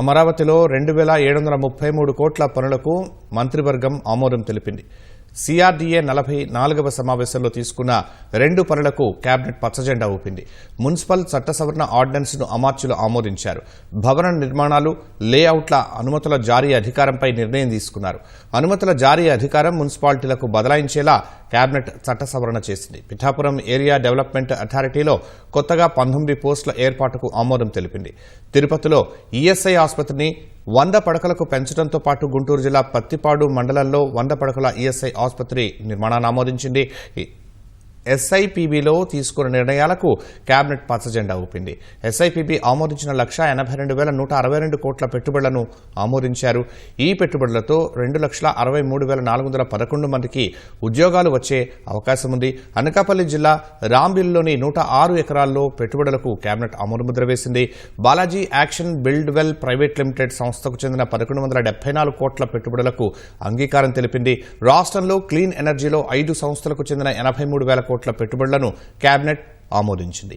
అమరావతిలో రెండు వేల ఏడు వందల ముప్పై మూడు కోట్ల పనులకు మంత్రివర్గం ఆమోదం తెలిపింది. సిఆర్డీఏ నలభై నాలుగవ సమావేశంలో తీసుకున్న రెండు పనులకు కేబినెట్ పచ్చజెండా ఊపింది. మున్సిపల్ చట్ట సవరణ ఆర్డినెన్స్ను అమాత్యులు ఆమోదించారు. భవన నిర్మాణాలు లేఅవుట్ల అనుమతుల జారీ అధికారంపై నిర్ణయం తీసుకున్నారు. అనుమతుల జారీ అధికారం మున్సిపాలిటీలకు బదలాయించేలా కేబినెట్ చట్ట సవరణ చేసింది. పిఠాపురం ఏరియా డెవలప్మెంట్ అథారిటీలో కొత్తగా పంతొమ్మిది పోస్టుల ఏర్పాటుకు ఆమోదం తెలిపింది. తిరుపతిలో ఈఎస్ఐ ఆసుపత్రిని వంద పడకలకు పెంచడంతో పాటు గుంటూరు జిల్లా పత్తిపాడు మండలంలో వంద పడకల ఈఎస్ఐ ఆసుపత్రి నిర్మాణాన్ని ఆమోదించింది. ఎస్ఐపిబిలో తీసుకున్న నిర్ణయాలకు కేబినెట్ పచ్చజెండా ఊపింది. ఎస్ఐపిబి ఆమోదించిన లక్ష ఎనభై రెండు వేల నూట అరవై రెండు కోట్ల పెట్టుబడులను ఆమోదించారు. ఈ పెట్టుబడులతో రెండు లక్షల అరవై మూడు వేల నాలుగు వందల పదకొండు మందికి ఉద్యోగాలు వచ్చే అవకాశం ఉంది. అనకాపల్లి జిల్లా రాంబిల్లోని నూట ఆరు ఎకరాల్లో పెట్టుబడులకు కేబినెట్ ఆమోదముద్ర వేసింది. Balaji action build well private limited సంస్థకు చెందిన పదకొండు వందల డెబ్బై నాలుగు కోట్ల పెట్టుబడులకు అంగీకారం తెలిపింది. రాష్ట్రంలో క్లీన్ ఎనర్జీలో ఐదు సంస్థలకు చెందిన ఎనభై మూడు వేల కోట్ల పెట్టుబడులను కేబినెట్ ఆమోదించింది.